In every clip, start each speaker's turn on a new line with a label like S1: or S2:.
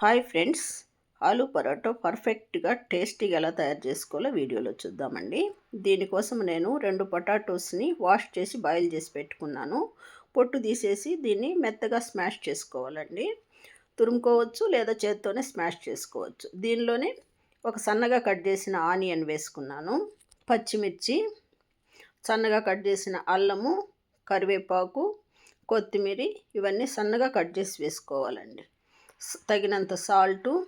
S1: Hi friends. Aloo paratha పర్ఫెక్ట్గా టేస్టీగా ఎలా తయారు చేసుకోవాలో వీడియోలో చూద్దామండి. దీనికోసం నేను రెండు పొటాటోస్ని వాష్ చేసి బాయిల్ చేసి పెట్టుకున్నాను. పొట్టు తీసేసి దీన్ని మెత్తగా స్మాష్ చేసుకోవాలండి. తురుముకోవచ్చు లేదా చేత్తోనే స్మాష్ చేసుకోవచ్చు. దీనిలోనే ఒక సన్నగా కట్ చేసిన ఆనియన్ వేసుకున్నాను. పచ్చిమిర్చి సన్నగా కట్ చేసిన అల్లము కరివేపాకు కొత్తిమీర ఇవన్నీ సన్నగా కట్ చేసి వేసుకోవాలండి. తగినంత సాల్టు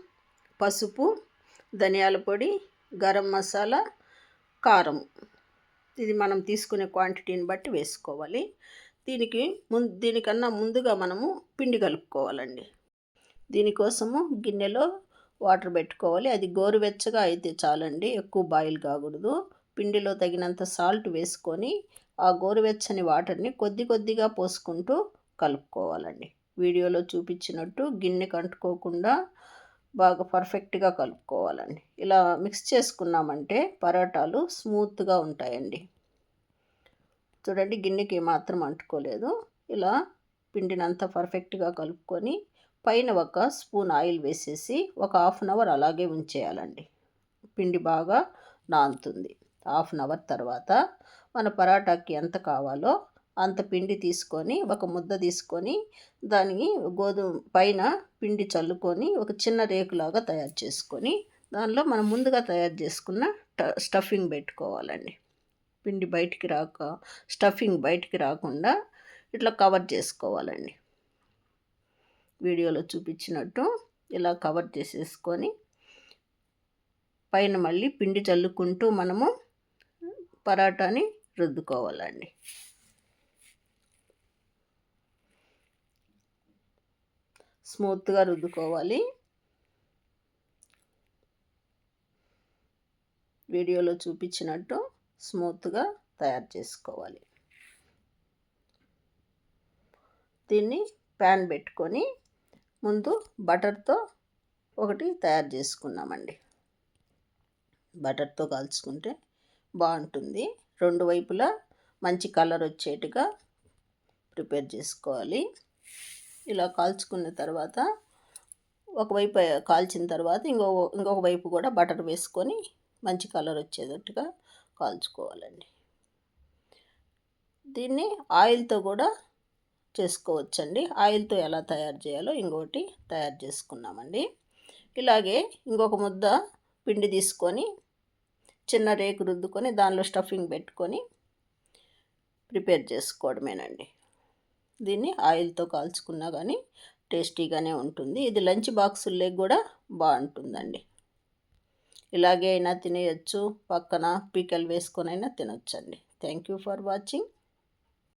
S1: పసుపు ధనియాల పొడి గరం మసాలా కారం. ఇది మనం తీసుకునే క్వాంటిటీని బట్టి వేసుకోవాలి. దీనికి ముందు దీనికన్నా ముందుగా మనము పిండి కలుపుకోవాలండి. దీనికోసము గిన్నెలో వాటర్ పెట్టుకోవాలి. అది గోరువెచ్చగా అయితే చాలండి ఎక్కువ బాయిల్ కాకూడదు. పిండిలో తగినంత సాల్ట్ వేసుకొని ఆ గోరువెచ్చని వాటర్ని కొద్ది కొద్దిగా పోసుకుంటూ కలుపుకోవాలండి. వీడియోలో చూపించినట్టు గిన్నె కంటుకోకుండా బాగా పర్ఫెక్ట్గా కలుపుకోవాలండి. ఇలా మిక్స్ చేసుకున్నామంటే పరోటాలు స్మూత్గా ఉంటాయండి. చూడండి గిన్నెకి మాత్రం అంటుకోలేదు. ఇలా పిండినంత పర్ఫెక్ట్గా కలుపుకొని పైన ఒక స్పూన్ ఆయిల్ వేసేసి ఒక హాఫ్ అన్ అవర్ అలాగే ఉంచేయాలండి. పిండి బాగా నానుతుంది. హాఫ్ అన్ అవర్ తర్వాత మన పరాటాకి ఎంత కావాలో అంత పిండి తీసుకొని ఒక ముద్ద తీసుకొని దానికి గోధుమ పైన పిండి చల్లుకొని ఒక చిన్న రేకులాగా తయారు చేసుకొని దానిలో మనం ముందుగా తయారు చేసుకున్న స్టఫింగ్ పెట్టుకోవాలండి. పిండి బయటికి రాక స్టఫింగ్ బయటికి రాకుండా ఇట్లా కవర్ చేసుకోవాలండి. వీడియోలో చూపించినట్టు ఇలా కవర్ చేసేసుకొని పైన మళ్ళీ పిండి చల్లుకుంటూ మనము పరాటాని రుద్దుకోవాలండి. స్మూత్గా రుద్దుకోవాలి. వీడియోలో చూపించినట్టు స్మూత్గా తయారు చేసుకోవాలి. దీన్ని ప్యాన్ పెట్టుకొని ముందు బటర్తో ఒకటి తయారు చేసుకున్నామండి బటర్తో కాల్చుకుంటే బాగుంటుంది. రెండు వైపులా మంచి కలర్ వచ్చేట్టుగా ప్రిపేర్ చేసుకోవాలి. ఇలా కాల్చుకున్న తర్వాత ఒకవైపు కాల్చిన తర్వాత ఇంకో ఇంకొక వైపు కూడా బటర్ వేసుకొని మంచి కలర్ వచ్చేటట్టుగా కాల్చుకోవాలండి. దీన్ని ఆయిల్తో కూడా చేసుకోవచ్చండి. ఆయిల్తో ఎలా తయారు చేయాలో ఇంకొకటి తయారు చేసుకున్నామండి. ఇలాగే ఇంకొక ముద్ద పిండి తీసుకొని చిన్న రేకు రుద్దుకొని దానిలో స్టఫింగ్ పెట్టుకొని ప్రిపేర్ చేసుకోవడమేనండి. దీన్ని ఆయిల్తో కాల్చుకున్నా కానీ టేస్టీగానే ఉంటుంది. ఇది లంచ్ బాక్సుల్లో కూడా బాగుంటుందండి. ఇలాగే అయినా తినేయచ్చు. పక్కన పీకలు వేసుకొని అయినా తినొచ్చండి. Thank you for watching.